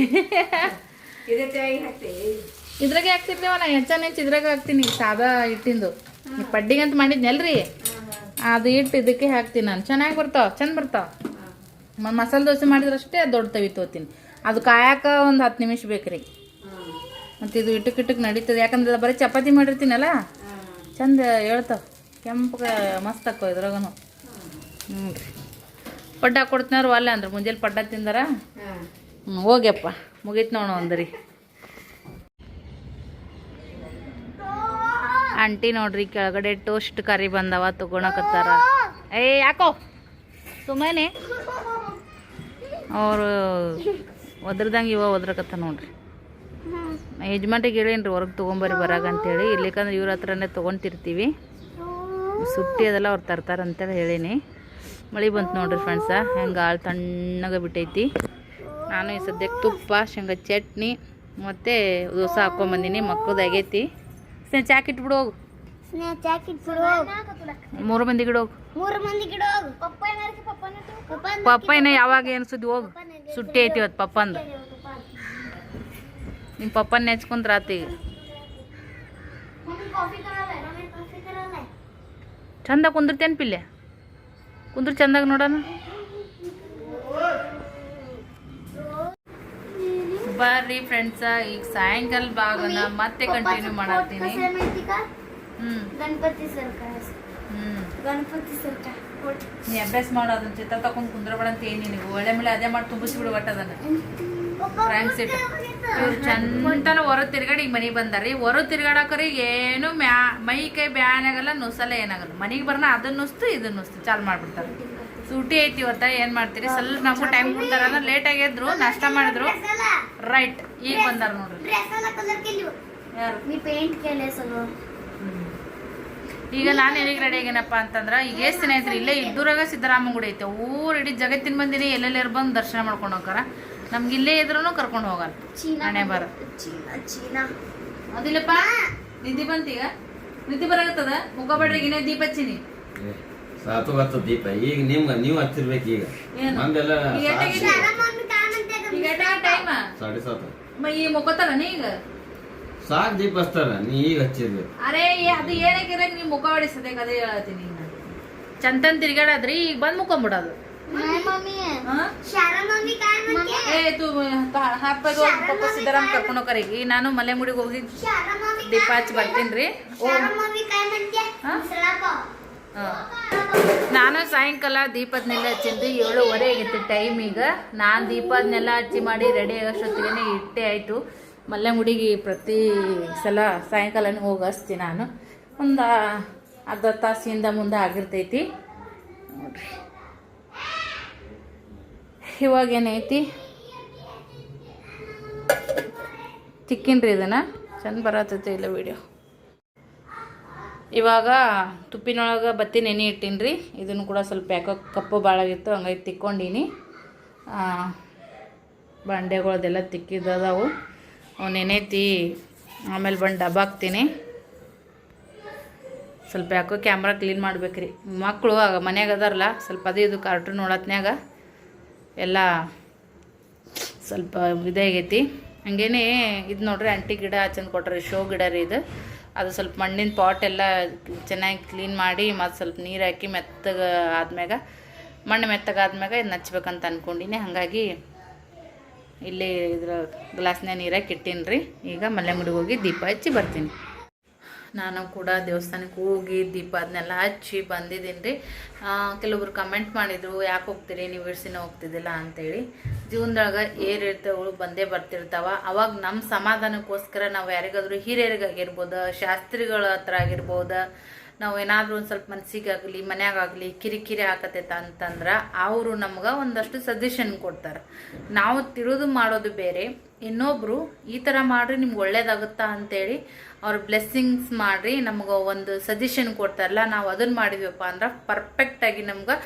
ಇದ್ರಾಗೆ ಹಾಕ್ತಿರ್ತೀವಲ್ಲ ಹೆಚ್ಚು ಇದ್ರಾಗ ಹಾಕ್ತೀನಿ ಸಾದಾ ಹಿಟ್ಟಿಂದು. ಈ ಪಡ್ಡಿಗೆ ಅಂತ ಮಾಡಿದ್ನಲ್ರಿ? ಅದು ಹಿಟ್ಟು ಇದಕ್ಕೆ ಹಾಕ್ತೀನಿ ನಾನು. ಚೆನ್ನಾಗಿ ಬರ್ತಾವ ಚಂದ ಬರ್ತಾವ. ಮ- ಮಸಾಲೆ ದೋಸೆ ಮಾಡಿದ್ರಷ್ಟೇ ದೊಡ್ಡ ತವಿ ತೋತೀನಿ. ಅದು ಕಾಯಕ ಒಂದು ಹತ್ತು ನಿಮಿಷ ಬೇಕ್ರಿ. ಮತ್ತು ಇದು ಇಟ್ಟಕ್ಕೆ ಇಟ್ಟಕ್ಕೆ ನಡೀತದೆ. ಯಾಕಂದ್ರೆ ಬರೀ ಚಪಾತಿ ಮಾಡಿರ್ತೀನಲ್ಲ? ಚಂದ ಹೇಳ್ತಾವ. ಕೆಂಪಗೆ ಮಸ್ತ್ ಹಾಕೋ ಇದ್ರಾಗೂ ಹ್ಞೂ ರೀ ಪಡ್ಡ ಕೊಡ್ತಿನಾರು ಅಲ್ಲ ಅಂದ್ರೆ. ಮುಂಜಾನೆ ಪಡ್ಡ ತಿಂದಾರ? ಹ್ಞೂ ಹೋಗ್ಯಪ್ಪ. ಮುಗೀತು ಒಂದು ಒಂದ್ರಿ ಆಂಟಿ ನೋಡ್ರಿ, ಕೆಳಗಡೆ ಟೋಸ್ಟ್ ಕರಿ ಬಂದವ ತಗೊಳಕತ್ತಾರ ಏ, ಯಾಕೋ? ಸುಮ್ಮನೆ ಅವರು ಒದ್ರದಂಗೆ ಇವ ಒದ್ರಕತ್ತ ನೋಡ್ರಿ. ಯಜಮಾನ್ರಿಗೆ ಹೇಳೇನ್ರಿ, ಹೊರಗೆ ತೊಗೊಂಬರ್ರಿ ಬರಾಗ ಅಂತೇಳಿ. ಇಲ್ಲಿಕಂದ್ರೆ ಇವ್ರ ಹತ್ರನೇ ತೊಗೊಂತಿರ್ತೀವಿ. ಸುಟ್ಟಿ ಅದೆಲ್ಲ ಅವ್ರು ತರ್ತಾರ ಅಂತೇಳಿ ಹೇಳೀನಿ. ಮಳೆ ಬಂತು ನೋಡ್ರಿ ಫ್ರೆಂಡ್ಸ ಹೆಂಗೆ ಆಳು ತಣ್ಣಗೆ ಬಿಟ್ಟೈತಿ. ನಾನು ಈ ಸದ್ಯಕ್ಕೆ ತುಪ್ಪ, ಶೇಂಗ ಚಟ್ನಿ, ಮತ್ತು ದೋಸೆ ಹಾಕ್ಕೊಂಬಂದಿನಿ ಮಕ್ಕಳದ್ದು ಸ್ನೇಹ ಚಾಕ್ ಇಟ್ಬಿಡು ಹೋಗು. ಸ್ನೇಹ ಮೂರು ಮಂದಿ ಗಿಡ ಹೋಗು. ಪಪ್ಪ ಏನ ಯಾವಾಗ ಏನ್ಸುದು ಹೋಗು. ಸುಟ್ಟಿ ಐತಿ ಇವತ್ತು ಪಪ್ಪ ಅಂದ ನಿಮ್ಮ ಪಪ್ಪನ ನೆಚ್ಕೊಂತ ರಾತಿ ಚಂದ ಕುಂದಿರ್ತೇನೆ ಪಿಲ್ಲೆ? ಕುಂದ್ರ ಚಂದಾಗ ನೋಡೋಣ. ಬರ್ರಿ ಫ್ರೆಂಡ್ಸ ಈಗ ಸಾಯಂಕಾಲ ಭಾಗನ ಮತ್ತೆ ಕಂಟಿನ್ಯೂ ಮಾಡತ್ತೀನಿ. ಗಣಪತಿ ನೀ ಅಭ್ಯಾಸ ಮಾಡೋ ಚಿತ್ರ ತಕೊಂಡ್ ಕುಂದ್ರಬೇಡ ಅಂತ ಏನು ನಿನಗೆ. ಒಳ್ಳೆ ಮೇಲೆ ಅದೇ ಮಾಡಿ ತುಂಬಿಸ್ಬಿಡು ಒಟ್ಟು ಅದನ್ನು. ಫ್ರಾಂಕ್ ಸೀಟ್ ಇವ್ರು ಚಂದನ ಹೊರ ತಿರ್ಗಾಡಿ ಈಗ ಮನೆಗೆ ಬಂದಾರಿ ಹೊರ ತಿರ್ಗಾಡಕ್ರಿ ಏನು ಮ್ಯಾ ಮೈ ಕೈ ಬ್ಯಾನ್ ಆಗಲ್ಲ ನುಸಲ್ಲ ಏನಾಗಲ್ಲ ಮನೆಗೆ ಬರೋಣ ಅದನ್ನ ನುಸ್ತು ಇದನ್ನ ನುಸ್ತು ಚಾಲು ಮಾಡ್ಬಿಡ್ತಾರೆ. ಸೂಟಿ ಐತಿ ಇವತ್ತ ಏನ್ ಮಾಡ್ತೀರಿ? ಸ್ವಲ್ಪ ನಮಗೂ ಟೈಮ್ ಕೊಡ್ತಾರ. ಲೇಟಾಗಿ ಎದ್ರು ನಾಷ್ಟ ಮಾಡಿದ್ರು. ರೈಟ್ ಈಗ ಬಂದಾರ ನೋಡ್ರಿ. ಈಗ ನಾನು ಎಲ್ಲಿಗೆ ರೆಡಿ ಆಗೇನಪ್ಪ ಅಂತಂದ್ರೆ ಈಗ ಎಷ್ಟು ದಿನ ಐತ್ರಿ? ಇಲ್ಲೇ ಇದ್ದೂರಾಗ ಸಿದ್ದರಾಮ ಗುಡಿ ಐತೆ. ಊರು ಇಡೀ ಜಗತ್ತಿನ ಬಂದಿನಿ ಎಲ್ಲೆಲ್ಲಿ ಬಂದು ದರ್ಶನ ಮಾಡ್ಕೊಂಡು ಹೋಗಾರ ನಮ್ಗೆ ಇಲ್ಲೇ ಇದ್ರೂ ಕರ್ಕೊಂಡು ಹೋಗಲ್ಲ. ಹಣೆ ಬರ. ಅದಿಲ್ಲಪ್ಪ ನಿದ್ದಿ ಬಂತೀಗ ನಿದ್ದಿ ಬರಾಗತ್ತದ ಮುಖ ಬಡ್ರಿಗೆ ಇನ್ನೇ ದೀಪ ಹಚ್ಚಿನಿ. ಸಾತು ಹತ್ತು ದೀಪ. ಈಗ ನಿಮ್ಗೆ ನೀವು ಹಚ್ಚಿರ್ಬೇಕು ಈಗ. ಮಂದೆಲ್ಲ ಸಾಡೆ ಸಾತು ಈ ಮುಖತಾನ ಈಗ ಸಾಕ್ ದೀಪ ಹಚ್ತಾರ ನೀ ಈಗ? ಹಚ್ಚಿರ್ಬೇಕು. ಅರೆ ಅದು ಏನಕ್ಕೆ ನೀವು ಮುಖ ಹೊಡಿಸದೆ ಅದೇ ಹೇಳತ್ತೀನಿ ಚಂತನ್ ತಿರ್ಗಾಡಾದ್ರಿ ಈಗ ಬಂದ್ ಮುಕ್ಕೊಂಬಿಡೋದು ಸಿದ್ದರಾಮ್ ಕರ್ಕೊಂಡು ಹೋಗಿ ನಾನು ಮಲೆ ಮುಡಿಗೆ ಹೋಗಿ ದೀಪ ಹಚ್ಚಿ ಬರ್ತೀನಿ ರೀ. ನಾನು ಸಾಯಂಕಾಲ ದೀಪದನ್ನೆಲ್ಲ ಹಚ್ಚಿದ್ದು ಏಳುವರೆ ಆಗಿತ್ತು ಟೈಮ್ ಈಗ. ನಾನು ದೀಪದನ್ನೆಲ್ಲ ಹಚ್ಚಿ ಮಾಡಿ ರೆಡಿ ಆಗೋಷ್ಟೊತ್ತಿಗೆ ಇಟ್ಟೆ ಆಯಿತು. ಮಲ್ಲೆಂಗುಡಿಗೆ ಪ್ರತಿ ಸಲ ಸಾಯಂಕಾಲನೇ ಹೋಗಿ ನಾನು. ಒಂದು ಅರ್ಧ ತಾಸಿಂದ ಮುಂದೆ ಆಗಿರ್ತೈತಿ. ನೋಡ್ರಿ. ಇವಾಗ ಏನೈತಿ? ತಿಕ್ಕಿನ್ರಿ ಇದನ್ನು. ಚೆಂದ ಬರತ್ತೈತಿ ಇಲ್ಲ ವಿಡಿಯೋ ಇವಾಗ ತುಪ್ಪಿನೊಳಗೆ ಬತ್ತಿ ನೆನೆ ಇಟ್ಟೀನಿ ರೀ ಇದನ್ನು ಕೂಡ ಸ್ವಲ್ಪ ಯಾಕೋ ಕಪ್ಪು ಭಾಳಾಗಿತ್ತು ಹಂಗಾಗಿ ತಿಕ್ಕೊಂಡೀನಿ. ಬಂಡೆಗಳದೆಲ್ಲ ತಿಕ್ಕಿದ್ದಾವು. ಅವು ನೆನೆತಿ, ಆಮೇಲೆ ಬಂದು ಡಬ್ಬ ಹಾಕ್ತೀನಿ. ಸ್ವಲ್ಪ ಯಾಕೋ ಕ್ಯಾಮ್ರಾ ಕ್ಲೀನ್ ಮಾಡ್ಬೇಕ್ರಿ. ಮಕ್ಕಳು ಆಗ ಮನ್ಯಾಗ ಅದಾರಲ್ಲ, ಸ್ವಲ್ಪ ಅದು ಇದು ಕಾರ್ಟೂನ್ ನೋಡತ್ನ್ಯಾಗ ಎಲ್ಲ ಸ್ವಲ್ಪ ಇದಾಗೈತಿ. ಹಂಗೇನೆ ಇದು ನೋಡ್ರಿ ಅಂಟಿ ಗಿಡ ಚಂದ ಕೊಟ್ರಿ, ಶೋ ಗಿಡ ರೀ ಇದು. ಅದು ಸ್ವಲ್ಪ ಮಣ್ಣಿನ ಪಾಟ್ ಎಲ್ಲ ಚೆನ್ನಾಗಿ ಕ್ಲೀನ್ ಮಾಡಿ ಮತ್ತು ಸ್ವಲ್ಪ ನೀರು ಹಾಕಿ ಮೆತ್ತಗೆ ಆದ್ಮ್ಯಾಗ, ಮಣ್ಣು ಮೆತ್ತಗಾದ್ಮ್ಯಾಗ ಇದನ್ನ ಹಚ್ಬೇಕಂತ ಅಂದ್ಕೊಂಡಿನಿ ಹಾಗಾಗಿ ಇಲ್ಲಿ ಇದ್ರ ಗ್ಲಾಸ್ನ್ಯಾಗ ನೀರಾಗಿ ಇಟ್ಟೀನಿ ರೀ ಈಗ ಮಲ್ಲೆಮುಡಿಗೆ ಹೋಗಿ ದೀಪ ಹಚ್ಚಿ ಬರ್ತೀನಿ. ನಾನು ಕೂಡ ದೇವಸ್ಥಾನಕ್ಕೆ ಹೋಗಿ ದೀಪ ಅದನ್ನೆಲ್ಲ ಹಚ್ಚಿ ಬಂದಿದ್ದೀನಿ ರೀ ಕೆಲವೊಬ್ರು ಕಮೆಂಟ್ ಮಾಡಿದರು, ಯಾಕೆ ಹೋಗ್ತೀರಿ? ನೀವು ಇಡ್ಸಿನ ಹೋಗ್ತಿದ್ದಿಲ್ಲ ಅಂತೇಳಿ. ಜೀವನದೊಳಗೆ ಏರಿರ್ತವಳು ಬಂದೇ ಬರ್ತಿರ್ತಾವ. ಅವಾಗ ನಮ್ಮ ಸಮಾಧಾನಕ್ಕೋಸ್ಕರ ನಾವು ಯಾರಿಗಾದರೂ ಹಿರಿಯರಿಗಾಗಿರ್ಬೋದು, ಶಾಸ್ತ್ರಿಗಳ ಹತ್ರ ಆಗಿರ್ಬೋದು, ನಾವು ಏನಾದರೂ ಒಂದು ಸ್ವಲ್ಪ ಮನ್ಸಿಗಾಗಲಿ ಮನ್ಯಾಗಾಗಲಿ ಕಿರಿಕಿರಿ ಆಕತೈತ ಅಂತಂದ್ರೆ ಅವರು ನಮ್ಗೆ ಒಂದಷ್ಟು ಸಜೆಷನ್ ಕೊಡ್ತಾರೆ. ನಾವು ತಿಳಿದು ಮಾಡೋದು ಬೇರೆ. ಇನ್ನೊಬ್ರು ಈ ಥರ ಮಾಡ್ರಿ, ನಿಮ್ಗೆ ಒಳ್ಳೇದಾಗುತ್ತಾ ಅಂತೇಳಿ ಅವ್ರ ಬ್ಲೆಸ್ಸಿಂಗ್ಸ್ ಮಾಡ್ರಿ, ನಮ್ಗೆ ಒಂದು ಸಜೆಷನ್ ಕೊಡ್ತಾರಲ್ಲ, ನಾವು ಅದನ್ನು ಮಾಡಿದ್ವಪ್ಪ ಅಂದ್ರೆ ಪರ್ಫೆಕ್ಟಾಗಿ ನಮ್ಗೆ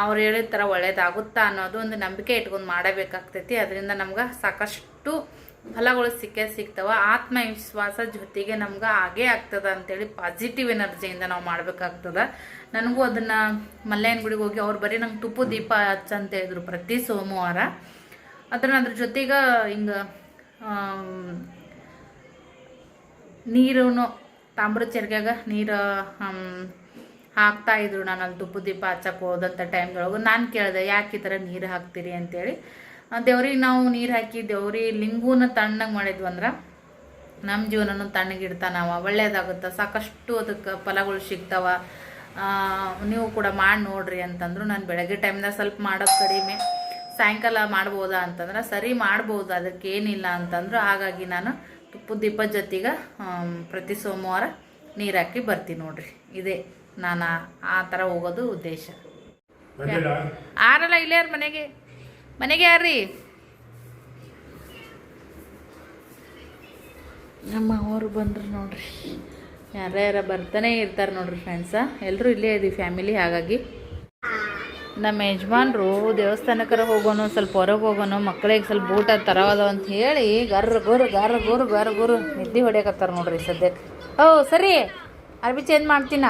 ಅವ್ರು ಹೇಳಿದ ಥರ ಒಳ್ಳೇದಾಗುತ್ತಾ ಅನ್ನೋದು ಒಂದು ನಂಬಿಕೆ ಇಟ್ಕೊಂಡು ಮಾಡಬೇಕಾಗ್ತೈತಿ. ಅದರಿಂದ ನಮ್ಗೆ ಸಾಕಷ್ಟು ಫಲಗಳು ಸಿಕ್ಕೇ ಸಿಗ್ತಾವೆ. ಆತ್ಮವಿಶ್ವಾಸ ಜೊತೆಗೆ ನಮ್ಗೆ ಆಗೇ ಆಗ್ತದ ಅಂತೇಳಿ ಪಾಸಿಟಿವ್ ಎನರ್ಜಿಯಿಂದ ನಾವು ಮಾಡ್ಬೇಕಾಗ್ತದ. ನನಗೂ ಅದನ್ನು ಮಲ್ಲಯ್ಯನ ಗುಡಿಗೆ ಹೋಗಿ ಅವ್ರು ಬರೀ ನಂಗೆ ತುಪ್ಪು ದೀಪ ಹಚ್ಚ ಅಂತ ಹೇಳಿದ್ರು ಪ್ರತಿ ಸೋಮವಾರ. ಅದನ್ನು ಅದ್ರ ಜೊತೆಗೆ ಹಿಂಗೆ ನೀರು ತಾಮ್ರ ಚೆರ್ಗ್ಯಾಗ ನೀರು ಹಾಕ್ತಾ ಇದ್ರು. ನಾನು ಅಲ್ಲಿ ತುಪ್ಪ ದೀಪ ಹಚ್ಚಕ್ಕೆ ಹೋದಂಥ ಟೈಮ್ದೊಳಗೆ ನಾನು ಕೇಳಿದೆ, ಯಾಕೆ ಈ ಥರ ನೀರು ಹಾಕ್ತೀರಿ? ಅಂತೇಳಿ. ದೇವ್ರಿಗೆ ನಾವು ನೀರು ಹಾಕಿ ದೇವ್ರಿಗೆ ಲಿಂಗೂನ ತಣ್ಣಗೆ ಮಾಡಿದ್ವು ಅಂದ್ರೆ ನಮ್ಮ ಜೀವನನೂ ತಣ್ಣಗಿಡ್ತಾನವ ಒಳ್ಳೇದಾಗುತ್ತೆ, ಸಾಕಷ್ಟು ಅದಕ್ಕೆ ಫಲಗಳು ಸಿಗ್ತಾವ. ನೀವು ಕೂಡ ಮಾಡಿ ನೋಡ್ರಿ ಅಂತಂದ್ರು. ನಾನು ಬೆಳಗ್ಗೆ ಟೈಮ್ದಾಗ ಸ್ವಲ್ಪ ಮಾಡೋದು ಕಡಿಮೆ. ಸಾಯಂಕಾಲ ಮಾಡ್ಬೋದಾ ಅಂತಂದ್ರೆ, ಸರಿ ಮಾಡ್ಬೋದು, ಅದಕ್ಕೆ ಏನಿಲ್ಲ ಅಂತಂದ್ರು. ಹಾಗಾಗಿ ನಾನು ತುಪ್ಪದ ದೀಪದ ಜೊತೆಗೆ ಪ್ರತಿ ಸೋಮವಾರ ನೀರು ಹಾಕಿ ಬರ್ತೀನಿ ನೋಡ್ರಿ. ಇದೇ. ನಾನು ಆ- ಥರ ಹೋಗೋದು ಉದ್ದೇಶ. ಆರಲ್ಲ ಇಲ್ಲೇ ಯಾರು ಮನೆಗೆ? ಮನೆಗೆ ಯಾರ್ರಿ? ನಮ್ಮ ಅವರು ಬಂದರು ನೋಡ್ರಿ. ಯಾರ್ಯಾರ ಬರ್ತಾನೆ ಇರ್ತಾರೆ ನೋಡ್ರಿ ಫ್ರೆಂಡ್ಸ ಎಲ್ಲರೂ ಇಲ್ಲೇ ಇದೀವಿ ಫ್ಯಾಮಿಲಿ ಹಾಗಾಗಿ. ನಮ್ಮ ಯಜಮಾನ್ರು ದೇವಸ್ಥಾನಕ್ಕರ ಹೋಗೋನು ಸ್ವಲ್ಪ ಹೊರಗೆ ಹೋಗೋನು ಮಕ್ಕಳಿಗೆ ಸ್ವಲ್ಪ ಬೂಟ ತರವದ ಅಂತ ಹೇಳಿ ಗರ್ರ ಗುರು ಗರ್ ಗುರು ಗರ್ ಗುರು ನಿದ್ದೆ ಹೊಡ್ಯಾಕತ್ತಾರ ನೋಡ್ರಿ ಸದ್ಯಕ್ಕೆ ಓ ಸರಿ. ಅರ್ಬಿ ಚೇಂಜ್ ಮಾಡ್ತೀನ?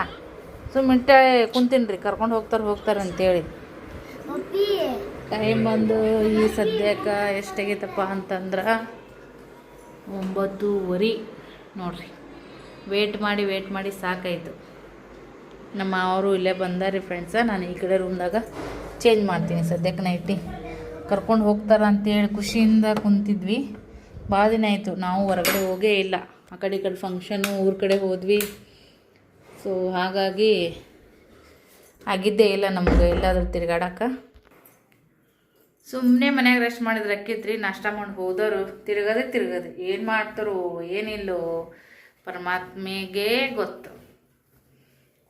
ಸುಮ್ಮಿಂಟ ಕುಂತೀನಿ ರೀ ಕರ್ಕೊಂಡು ಹೋಗ್ತಾರೆ ಹೋಗ್ತಾರೆ ಅಂತೇಳಿ. ಟೈಮ್ ಬಂದು ಈ ಸದ್ಯಕ್ಕೆ ಎಷ್ಟಾಗೈತಪ್ಪ ಅಂತಂದ್ರೆ ಒಂಬತ್ತೂವರೆ ನೋಡ್ರಿ. ವೇಟ್ ಮಾಡಿ ವೇಟ್ ಮಾಡಿ ಸಾಕಾಯಿತು. ನಮ್ಮ ಅವರು ಇಲ್ಲೇ ಬಂದಾರಿ ಫ್ರೆಂಡ್ಸ ನಾನು ಈ ಕಡೆ ರೂಮ್ದಾಗ ಚೇಂಜ್ ಮಾಡ್ತೀನಿ ಸದ್ಯಕ್ಕೆ ನೈಟಿ ಕರ್ಕೊಂಡು ಹೋಗ್ತಾರ ಅಂತೇಳಿ ಖುಷಿಯಿಂದ ಕುಂತಿದ್ವಿ. ಭಾಳ ದಿನ ಆಯಿತು ನಾವು ಹೊರಗಡೆ ಹೋಗೇ ಇಲ್ಲ. ಆ ಕಡೆ ಈ ಕಡೆ ಫಂಕ್ಷನು ಊರ ಕಡೆ ಹೋದ್ವಿ. ಸೊ ಹಾಗಾಗಿ ಆಗಿದ್ದೇ ಇಲ್ಲ ನಮ್ಗೆ, ಎಲ್ಲಾದರೂ ತಿರ್ಗಾಡಕ್ಕೆ? ಸುಮ್ಮನೆ ಮನ್ಯಾಗ ರೆಸ್ಟ್ ಮಾಡಿದ್ರೆ ಅಕ್ಕಿತ್ರಿ ನಾಷ್ಟ ಮಾಡಿ ಹೋದವರು ತಿರುಗದೆ ತಿರ್ಗದೆ, ಏನು ಮಾಡ್ತಾರೋ, ಏನಿಲ್ಲೋ ಪರಮಾತ್ಮೆಗೆ ಗೊತ್ತು.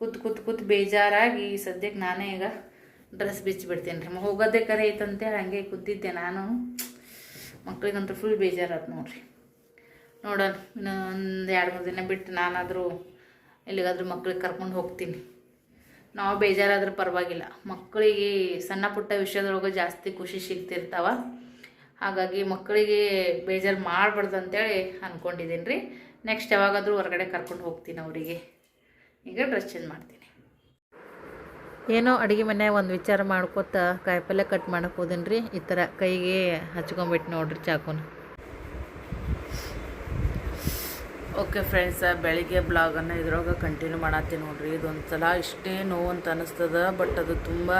ಕೂತ್ ಕೂತ್ ಕೂತ್ ಬೇಜಾರಾಗಿ ಸದ್ಯಕ್ಕೆ ನಾನೇ ಈಗ ಡ್ರೆಸ್ ಬಿಚ್ಚಿಬಿಡ್ತೀನಿ ರೀ ಹೋಗೋದೇ ಕರೆ ಐತಂತೆ, ಹಾಗೆ ಕೂತಿದ್ದೆ ನಾನು. ಮಕ್ಳಿಗಂತೂ ಫುಲ್ ಬೇಜಾರಾಯ್ತು ನೋಡ್ರಿ. ನೋಡೋಣ ಇನ್ನೊಂದು ಎರಡು ಮೂರು ದಿನ ಬಿಟ್ಟು ನಾನಾದರೂ ಎಲ್ಲಿಗಾದ್ರೂ ಮಕ್ಳಿಗೆ ಕರ್ಕೊಂಡು ಹೋಗ್ತೀನಿ. ನಾವು ಬೇಜಾರಾದ್ರೆ ಪರವಾಗಿಲ್ಲ. ಮಕ್ಕಳಿಗೆ ಸಣ್ಣ ಪುಟ್ಟ ವಿಷಯದೊಳಗೆ ಜಾಸ್ತಿ ಖುಷಿ ಸಿಗ್ತಿರ್ತಾವ. ಹಾಗಾಗಿ ಮಕ್ಕಳಿಗೆ ಬೇಜಾರು ಮಾಡಬಾರ್ದು ಅಂತೇಳಿ ಅಂದ್ಕೊಂಡಿದ್ದೀನಿ ರೀ ನೆಕ್ಸ್ಟ್ ಯಾವಾಗಾದರೂ ಹೊರಗಡೆ ಕರ್ಕೊಂಡು ಹೋಗ್ತೀನಿ ಅವರಿಗೆ. ಈಗ ಡ್ರೆಸ್ ಚೇಂಜ್ ಮಾಡ್ತೀನಿ. ಏನೋ ಅಡುಗೆ ಮನೆ ಒಂದು ವಿಚಾರ ಮಾಡ್ಕೊತ ಕಾಯಿಪಲ್ಯ ಕಟ್ ಮಾಡೋಕೆ ಹೋದೀನಿ ರೀ ಈ ಥರ ಕೈಗೆ ಹಚ್ಕೊಂಬಿಟ್ಟು ನೋಡ್ರಿ ಚಾಕುನ. ಓಕೆ ಫ್ರೆಂಡ್ಸ ಬೆಳಿಗ್ಗೆ ಬ್ಲಾಗನ್ನು ಇದ್ರೊಳಗೆ ಕಂಟಿನ್ಯೂ ಮಾಡತ್ತೀನಿ ನೋಡ್ರಿ. ಇದೊಂದು ಸಲ ಇಷ್ಟೇ ನೋವು ಅಂತ ಅನಿಸ್ತದ ಬಟ್ ಅದು ತುಂಬಾ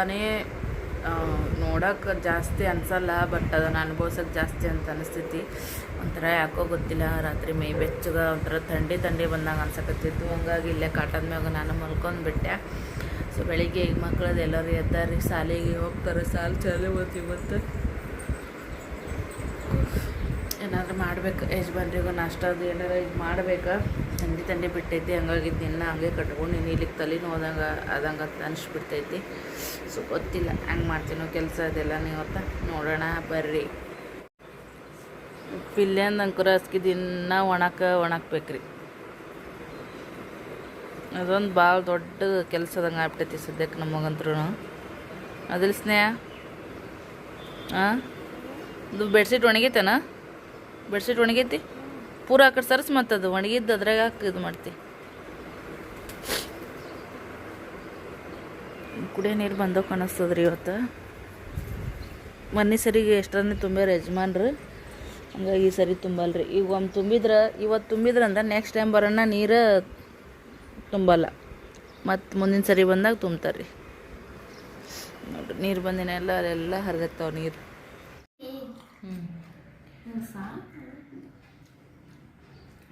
ನೋಡೋಕೆ ಜಾಸ್ತಿ ಅನಿಸಲ್ಲ ಬಟ್ ಅದನ್ನು ಅನುಭವಿಸೋಕೆ ಜಾಸ್ತಿ ಅಂತ ಅನಿಸ್ತೈತಿ. ಒಂಥರ ಯಾಕೋ ಗೊತ್ತಿಲ್ಲ, ರಾತ್ರಿ ಮೈ ಬೆಚ್ಚಗೆ ಒಂಥರ ಥಂಡಿ ಥಂಡಿ ಬಂದಾಗ ಅನ್ಸಕತ್ತಿತ್ತು. ಹಂಗಾಗಿ ಇಲ್ಲೇ ಕಾಟದ ಮ್ಯಾಗ ನಾನು ಮಲ್ಕೊಂಡ್ಬಿಟ್ಟೆ ಸೊ ಬೆಳಿಗ್ಗೆ ಈಗ ಮಕ್ಕಳದ್ದು ಎಲ್ಲರೂ ಎದ್ದಾರಿ ಶಾಲೆಗೆ ಹೋಗ್ತಾರೆ, ಸಾಲು ಚಾಲು ಇವತ್ತು ಏನಾದ್ರು ಮಾಡ್ಬೇಕು. ಯಜಮಾನ್ರಿಗೂ ನಾಷ್ಟ ಅದು ಏನಾರ ಇದು ಮಾಡ್ಬೇಕು. ತಂದೆ ತಂದೆ ಬಿಟ್ಟೈತಿ ಹಂಗಾಗಿ ದಿನ ಹಂಗೆ ಕಟ್ಕೊಂಡು ನೀಲಿಕ್ಕೆ ಇಲ್ಲಿಗೆ ತಲೆನೂ ಹೋದಂಗೆ ಅದಂಗೆ ಅಂತ ಅನಿಸ್ಬಿಡ್ತೈತಿ. ಸೊ ಗೊತ್ತಿಲ್ಲ, ಹಂಗೆ ಮಾಡ್ತೀನೋ ಕೆಲಸ ಅದೆಲ್ಲ ನೀವತ್ತ ನೋಡೋಣ, ಬರ್ರಿ. ಪಿಲ್ಲೆಂದು ಅಂಕುರ ಹಸ್ಕಿ ದಿನ ಒಣಕ ಒಣಕ್ಬೇಕ್ರಿ. ಅದೊಂದು ಭಾಳ ದೊಡ್ಡ ಕೆಲಸದಂಗೆ ಆಗ್ಬಿಟ್ಟೈತಿ ಸದ್ಯಕ್ಕೆ ನಮಗಂತ್ರೂ. ಅದಿಲ್ಲ ಸ್ನೇಹ? ಹಾಂ ಇದು ಬೆಡ್ಶೀಟ್ ಒಣಗೈತೇನ? ಬೆಡ್ಶೀಟ್ ಒಣಗೈತಿ ಪೂರ ಆ ಕಡೆ ಸರ್ಸ್ ಮತ್ತದು, ಒಣಗಿದ್ದು ಅದ್ರಾಗ ಹಾಕಿ ಇದು ಮಾಡ್ತಿ. ಕುಡಿಯೋ ನೀರು ಬಂದೋ ಕಾಣಿಸ್ತದ್ರಿ ಇವತ್ತು. ಮೊನ್ನೆ ಸರಿಗೆ ಎಷ್ಟೊಂದು ತುಂಬ್ಯಾರ ಯಜಮಾನ್ರು. ಹಂಗಾಗಿ ಈ ಸರಿ ತುಂಬಲ್ರಿ. ಈಗ ಒಮ್ಮೆ ತುಂಬಿದ್ರೆ, ಇವತ್ತು ತುಂಬಿದ್ರಂದ ನೆಕ್ಸ್ಟ್ ಟೈಮ್ ಬರೋಣ ನೀರು ತುಂಬಲ್ಲ. ಮತ್ತು ಮುಂದಿನ ಸರಿ ಬಂದಾಗ ತುಂಬ್ತಾರೆ ರೀ ನೋಡ್ರಿ, ನೀರು ಬಂದಿನ ಎಲ್ಲ, ಅಲ್ಲೆಲ್ಲ ಹರಿದಾಗ್ತಾವೆ ನೀರು.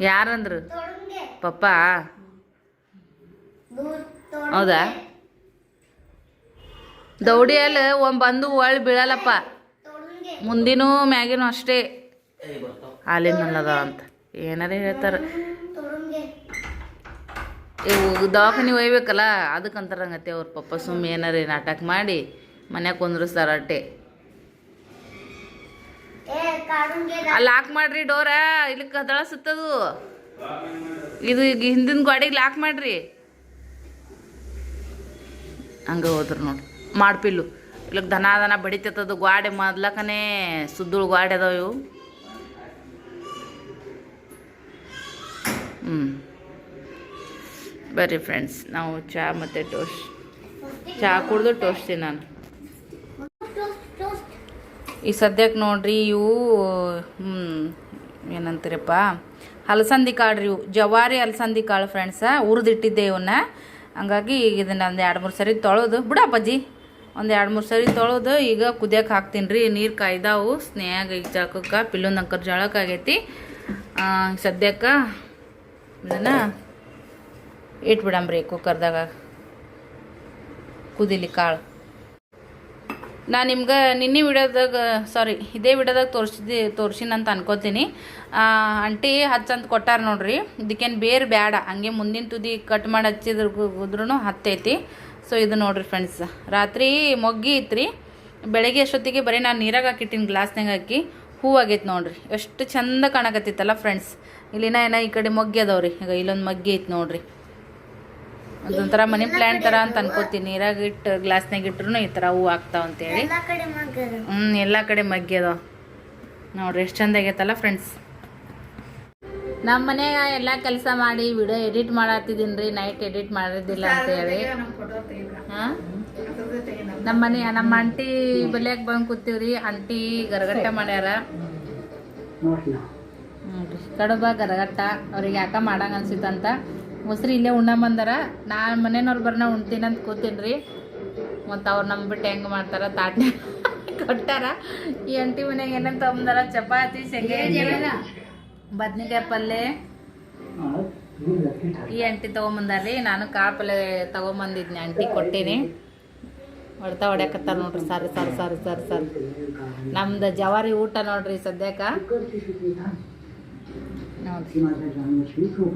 ಯಾರಂದ್ರು? ಪಪ್ಪ? ಹೌದಾ? ದೌಡಿಯಲ್ಲಿ ಒಂದು ಬಂದು ಒಳ್ಳೆ ಬೀಳಲ್ಲಪ್ಪ. ಮುಂದಿನೂ ಮ್ಯಾಗಿನೂ ಅಷ್ಟೇ. ಹಾಲಿನ ಅದ ಅಂತ. ಏನಾರ ಹೇಳ್ತಾರ. ಇವು ದವಾಖಾನೆ ಒಯ್ಬೇಕಲ್ಲ ಅದಕ್ಕೆ ಅಂತಾರಂಗತ್ತೆ ಅವ್ರ ಪಪ್ಪ ಸುಮ್ಮನೆ ಏನಾರ ನಾಟಕ ಮಾಡಿ ಮನ್ಯಾಗ ಕುಂದ್ರಿಸ್ತಾರ ಅಟ್ಟೆ. ಲಾಕ್ ಮಾಡ್ರಿ ಡೋರ ಇಲ್ಲಿ ಕದಳ ಸುತ್ತದು. ಇದು ಈಗ ಹಿಂದಿನ ಗಾಡಿಗೆ ಲಾಕ್ ಮಾಡ್ರಿ. ಹಂಗ ಹೋದ್ರು ನೋಡಿ. ಮಾಡ್ಪಿಲ್ಲು ಇಲ್ಲಕ್ಕೆ ದನ ದನ ಬಡಿತೈತದು. ಗ್ವಾಡೆ ಮೊದ್ಲಕನೇ ಸುದ್ದುಳು ಗಾಡಿ ಅದಾವ ಇವು. ಹ್ಞೂ ಬರ್ರಿ ಫ್ರೆಂಡ್ಸ್ ನಾವು ಚಹಾ ಮತ್ತು ಟೋಸ್ಟ್ ಚಹಾ ಕುಡ್ದು ನಾನು ಟೋಸ್ಟ್ ಟೋಸ್ಟ್ ಈ ಸದ್ಯಕ್ಕೆ ನೋಡ್ರಿ ಇವು ಏನಂತೀರಪ್ಪ? ಹಲಸಂದಿ ಕಾಳು ರೀ ಇವು. ಜವಾರಿ ಹಲಸಂದಿ ಕಾಳು ಫ್ರೆಂಡ್ಸ ಹುರಿದಿಟ್ಟಿದ್ದೆ ಇವನ್ನ. ಹಂಗಾಗಿ ಈಗ ಇದನ್ನ ಒಂದು ಎರಡು ಮೂರು ಸರಿ ತೊಳೆದು ಬಜ್ಜಿ ಒಂದು ಎರಡು ಮೂರು ಸರಿ ತೊಳೆದು ಈಗ ಕುದಿಯಕ್ಕೆ ಹಾಕ್ತೀನಿ ರೀ. ನೀರು ಕಾಯ್ದಾವು ಸ್ನೇಹಾಗ ಈಗ ಜಾಕಕ್ಕೆ ಪಿಲ್ಲೊಂದು ಅಂಕರ್ ಆ, ಸದ್ಯಕ್ಕೆ ಇದನ್ನು ಇಟ್ಬಿಡಂಬ್ರಿ ಕುಕ್ಕರ್ದಾಗ ಕುದಿಲಿ ಕಾಳು. ನಾ ನಿಮ್ಗೆ ನಿನ್ನೆ ವಿಡಿಯೋದಾಗ ಸಾರಿ ಇದೇ ವಿಡಿಯೋದಾಗ ತೋರಿಸಿದ್ದೆ, ತೋರಿಸಿನ ಅಂತ ಅನ್ಕೋತೀನಿ. ಆಂಟಿ ಹಚ್ಚಂತ ಕೊಟ್ಟಾರ ನೋಡ್ರಿ. ಇದಕ್ಕೇನು ಬೇರೆ ಬೇಡ ಹಂಗೆ ಮುಂದಿನ ತುದಿ ಕಟ್ ಮಾಡಿ ಹಚ್ಚಿದ್ರೂ ಹತ್ತೈತಿ. ಸೊ ಇದು ನೋಡ್ರಿ ಫ್ರೆಂಡ್ಸ್ ರಾತ್ರಿ ಮೊಗ್ಗಿ ಐತ್ರಿ ಬೆಳಗ್ಗೆ ಅಷ್ಟೊತ್ತಿಗೆ ಬರೀ ನಾನು ನೀರಾಗ ಹಾಕಿಟ್ಟಿನಿ ಗ್ಲಾಸ್ನಾಗ ಹಾಕಿ ಹೂ ಆಗೈತೆ ನೋಡ್ರಿ. ಎಷ್ಟು ಚಂದ ಕಾಣಕತ್ತಿತ್ತಲ್ಲ ಫ್ರೆಂಡ್ಸ್ ಇಲ್ಲಿನ ಏನ ಈ ಕಡೆ ಮೊಗ್ಗಿ ಅದಾವ್ರಿ. ಈಗ ಇಲ್ಲೊಂದು ಮಗ್ಗಿ ಐತೆ ನೋಡ್ರಿ. ಅದೊಂಥರ ಮನಿ ಪ್ಲ್ಯಾಂಟ್ ಥರ ಅಂತ ಅನ್ಕೋತೀನಿ. ನೀರಾಗ ಇಟ್ಟು ಗ್ಲಾಸ್ನಾಗ ಇಟ್ರು ಈ ಥರ ಹೂ ಆಗ್ತಾವ ಅಂತೇಳಿ. ಎಲ್ಲ ಕಡೆ ಮಗ್ಗದ. ಹ್ಞೂ ಎಲ್ಲ ಕಡೆ ಮಗ್ಗ್ಯದ. ಅದಾವ ನೋಡ್ರಿ ಎಷ್ಟು ಚಂದ ಆಗೈತಲ್ಲ ಫ್ರೆಂಡ್ಸ್ ನಮ್ಮ ಮನೆಯಾಗ ಎಲ್ಲ ಕೆಲಸ ಮಾಡಿ ವಿಡಿಯೋ ಎಡಿಟ್ ಮಾಡತ್ತಿದ್ದೀನಿ ರೀ ನೈಟ್ ಎಡಿಟ್ ಮಾಡಿದ್ದಿಲ್ಲ ಅಂತೇಳಿ. ಹಾಂ? ನಮ್ಮ ಮನೆಯ ನಮ್ಮ ಆಂಟಿ ಬಲ್ಯಾಗ ಬಂದು ಕೂತೀವ್ರಿ. ಆಂಟಿ ಗರಗಟ್ಟ ಮಾಡ್ಯಾರ. ನೋಡ್ರಿ ಕಡುಬ ಗರಗಟ್ಟ. ಅವ್ರಿಗೆ ಯಾಕ ಮಾಡಂಗ ಅನ್ಸಿತ್ತಂತ. ಮೊಸರು ಇಲ್ಲೇ ಉಣ್ಣ ಬಂದಾರ. ನಾನು ಮನೆಯವ್ರು ಬರ್ನ ಉಣ್ತೀನಿ ಅಂತ ಕೂತೀನಿ ರೀ ಮತ್ತು ಅವ್ರು ನಂಬಿಟ್ಟು ಹೆಂಗೆ ಮಾಡ್ತಾರ ತಾಟ್ನ ಕೊಟ್ಟಾರ. ಈ ಅಂಟಿ ಮನೆಗೆ ಏನೇನು ತಗೊಂಬಂದಾರ? ಚಪಾತಿ ಸೆಗೆ ಬದ್ನಿಕಾಯಿ ಪಲ್ಯ ಈ ಅಂಟಿ ತೊಗೊಂಬಂದಾರ್ರಿ. ನಾನು ಕಾಳು ಪಲ್ಯ ತೊಗೊಂಬಂದಿದ್ನಿ, ಅಂಟಿ ಕೊಟ್ಟೀನಿ. ಹೊಡ್ತಾ ಹೊಡ್ಯಾಕತ್ತಾರ ನೋಡ್ರಿ. ಸಾರಿ ಸಾರಿ ಸಾರಿ ಸಾರಿ ಸಾರಿ. ನಮ್ದು ಜವಾರಿ ಊಟ ನೋಡ್ರಿ ಸದ್ಯಕ್ಕ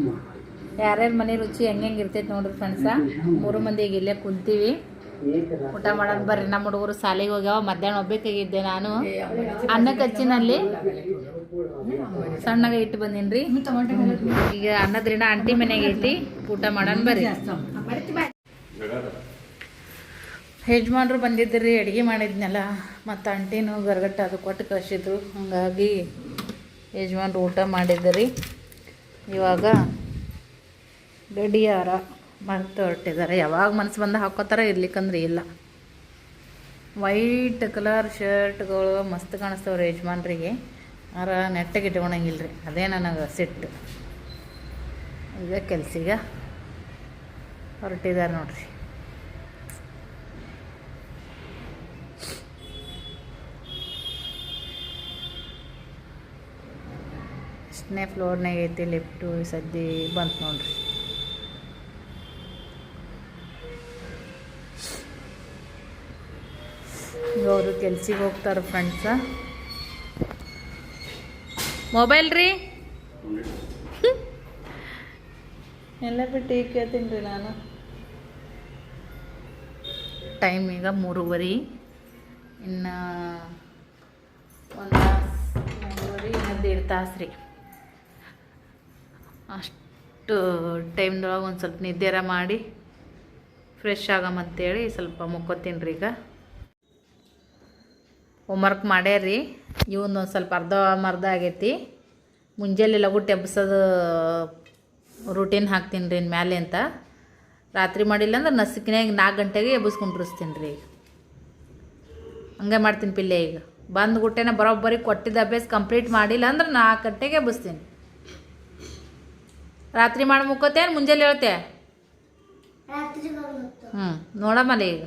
ನೋಡ್ರಿ. ಯಾರ್ಯಾರ ಮನೆ ರುಚಿ ಹೆಂಗೆ ಇರ್ತೈತೆ ನೋಡ್ರಿ ಫ್ರೆಂಡ್ಸ ಮೂರು ಮಂದಿ ಈಗ ಇಲ್ಲೇ ಕುಂತೀವಿ. ಊಟ ಮಾಡೋದು ಬರ್ರಿ. ನಮ್ಮ ಹುಡುಗರು ಶಾಲೆಗೆ ಹೋಗ್ಯಾವ. ಮಧ್ಯಾಹ್ನ ಒಬ್ಬೇಕಾಗಿದ್ದೆ ನಾನು. ಅನ್ನ ಕಚ್ಚಿನಲ್ಲಿ ಸಣ್ಣಗೆ ಇಟ್ಟು ಬಂದೀನಿ ಈಗ ಅನ್ನದ್ರಿನ ಆಂಟಿ ಮನೆಗೆ ಐತಿ. ಊಟ ಮಾಡೋಣ ಬರ್ರಿ. ಯಜಮಾನ್ರು ಬಂದಿದ್ರಿ ರೀ ಅಡುಗೆ ಮಾಡಿದ್ನಲ್ಲ. ಮತ್ತು ಆಂಟಿನೂ ಗರ್ಗಟ್ಟ ಅದು ಕೊಟ್ಟು ಕಳಿಸಿದ್ರು. ಹಾಗಾಗಿ ಯಜಮಾನ್ರು ಊಟ ಮಾಡಿದ್ರಿ. ಇವಾಗ ಗಡಿಯಾರ ಮರ್ತು ಹೊರಟಿದ್ದಾರೆ ಯಾವಾಗ ಮನಸ್ಸು ಬಂದು ಹಾಕೋತಾರ ಇರ್ಲಿಕ್ಕಂದ್ರೆ ಇಲ್ಲ. ವೈಟ್ ಕಲರ್ ಶರ್ಟ್ಗಳು ಮಸ್ತ್ ಕಾಣಿಸ್ತವ್ರಿ ಯಜಮಾನ್ರಿಗೆ. ಆರ ನೆಟ್ಟಗೆ ಇಟ್ಕೊಳಂಗಿಲ್ಲ ರೀ ಅದೇ ನನಗೆ ಸಿಟ್ಟು. ಈಗ ಕೆಲ್ಸಿಗೆ ಹೊರಟಿದ್ದಾರೆ ನೋಡ್ರಿ. ಎಷ್ಟನೇ ಫ್ಲೋರ್ನಾಗ ಐತಿ ಲಿಫ್ಟು ಸದ್ದಿ ಬಂತು ನೋಡ್ರಿ. ಅವರು ಕೆಲ್ಸಿಗೆ ಹೋಗ್ತಾರೆ ಫ್ರೆಂಡ್ಸ ಮೊಬೈಲ್ ರೀ? ಎಲ್ಲ ಬಿಟ್ಟು ಈಗ ಕೇಳ್ತೀನಿ ರೀ ನಾನು. ಟೈಮ್ ಈಗ ಮೂರುವರೆ. ಇನ್ನು ಒಂದು ತಾಸು ಮೂರುವರೆ ಇನ್ನು ದೇಡ್ ತಾಸು ರೀ. ಅಷ್ಟು ಟೈಮ್ದೊಳಗೆ ಒಂದು ಸ್ವಲ್ಪ ನಿದ್ದೆರ ಮಾಡಿ ಫ್ರೆಶ್ ಆಗಮಂತೇಳಿ ಸ್ವಲ್ಪ ಮುಕ್ಕೋತೀನಿ ರೀ ಈಗ. ಹೋಮ್ವರ್ಕ್ ಮಾಡ್ಯಾರ್ರಿ. ಇವನ್ ಒಂದು ಸ್ವಲ್ಪ ಅರ್ಧ ಮರ್ಧ ಆಗೈತಿ. ಮುಂಜಾನೆ ಲಘು ಟೆಬ್ಸೋದು ರೂಟೀನ್ ಹಾಕ್ತೀನಿ ರೀ ಮ್ಯಾಲೆ ಅಂತ. ರಾತ್ರಿ ಮಾಡಿಲ್ಲ ಅಂದ್ರೆ ನಸುಕಿನಾಗ ನಾಲ್ಕು ಗಂಟೆಗೆ ಎಬ್ಬಿಸ್ಕೊಂಡಿರಿಸ್ತೀನಿ ರೀ ಈಗ. ಹಂಗೆ ಮಾಡ್ತೀನಿ ಪಿಲ್ಲೆ ಈಗ. ಬಂದು ಗುಟ್ಟೆನ ಬರೋಬ್ಬರಿ ಕೊಟ್ಟಿದ್ದ ಅಭ್ಯಾಸ ಕಂಪ್ಲೀಟ್ ಮಾಡಿಲ್ಲ ಅಂದ್ರೆ ನಾಲ್ಕು ಗಂಟೆಗೆ ಎಬ್ಬಿಸ್ತೀನಿ. ರಾತ್ರಿ ಮಾಡಿ ಮುಕ್ಕೋತೇನು ಮುಂಜಾನೆ ಹೇಳ್ತೆ ಹ್ಞೂ ನೋಡಮ್ಮಲ್ಲ ಈಗ.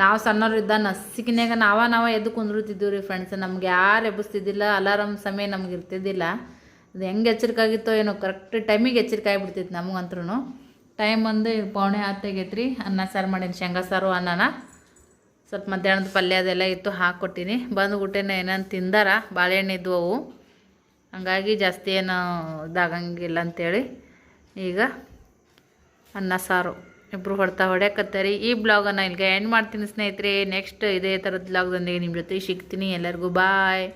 ನಾವು ಸಣ್ಣವ್ರು ಇದ್ದ ನಸಿಕಿನಾಗ ನಾವ ನಾವ ಎದ್ದು ಕುಂದ್ರುತ್ತಿದ್ದೀವಿ ರೀ ಫ್ರೆಂಡ್ಸ್ ನಮ್ಗೆ ಯಾರು ಎಬ್ಬಿಸ್ತಿದ್ದಿಲ್ಲ ಅಲಾರಾಮ್ ಸಮಯ ನಮ್ಗೆ ಇರ್ತಿದ್ದಿಲ್ಲ. ಅದು ಹೆಂಗೆ ಎಚ್ಚರಿಕೆ ಆಗಿತ್ತೋ ಏನೋ ಕರೆಕ್ಟ್ ಟೈಮಿಗೆ ಎಚ್ಚರಿಕೆ ಆಗಿಬಿಡ್ತಿತ್ತು ನಮಗಂತ್ರೂ ಟೈಮ್ ಒಂದು ಪೌಣೆ ಹತ್ತಾಗೈತೆ ರೀ ಅನ್ನ ಸಾರು ಮಾಡೀನಿ. ಶೇಂಗಾ ಸಾರು, ಅನ್ನನ. ಸ್ವಲ್ಪ ಮಧ್ಯಾಹ್ನದ ಪಲ್ಯ ಅದೆಲ್ಲ ಇತ್ತು ಹಾಕ್ಕೊಟ್ಟಿನಿ ಬಂದು ಊಟನ ಏನಂತ ತಿಂದಾರ? ಬಾಳೆಹಣ್ಣು ಇದ್ವು ಅವು. ಹಂಗಾಗಿ ಜಾಸ್ತಿ ಏನು ಇದಾಗಂಗಿಲ್ಲ ಅಂತೇಳಿ ಈಗ ಅನ್ನ ಸಾರು. ಇಬ್ಬರು ಹೊಡ್ತಾ ಹೊಡ್ಯಾಕತ್ತಾರೆ. ಈ ಬ್ಲಾಗನ್ನು ಇಲ್ಲಿಗೆ ಎಂಡ್ ಮಾಡ್ತೀನಿ ಸ್ನೇಹಿತರೆ. ನೆಕ್ಸ್ಟ್ ಇದೇ ಥರದ ಬ್ಲಾಗ್ದೊಂದಿಗೆ ನಿಮ್ಮ ಜೊತೆ ಸಿಗ್ತೀನಿ. ಎಲ್ಲರಿಗೂ ಬಾಯ್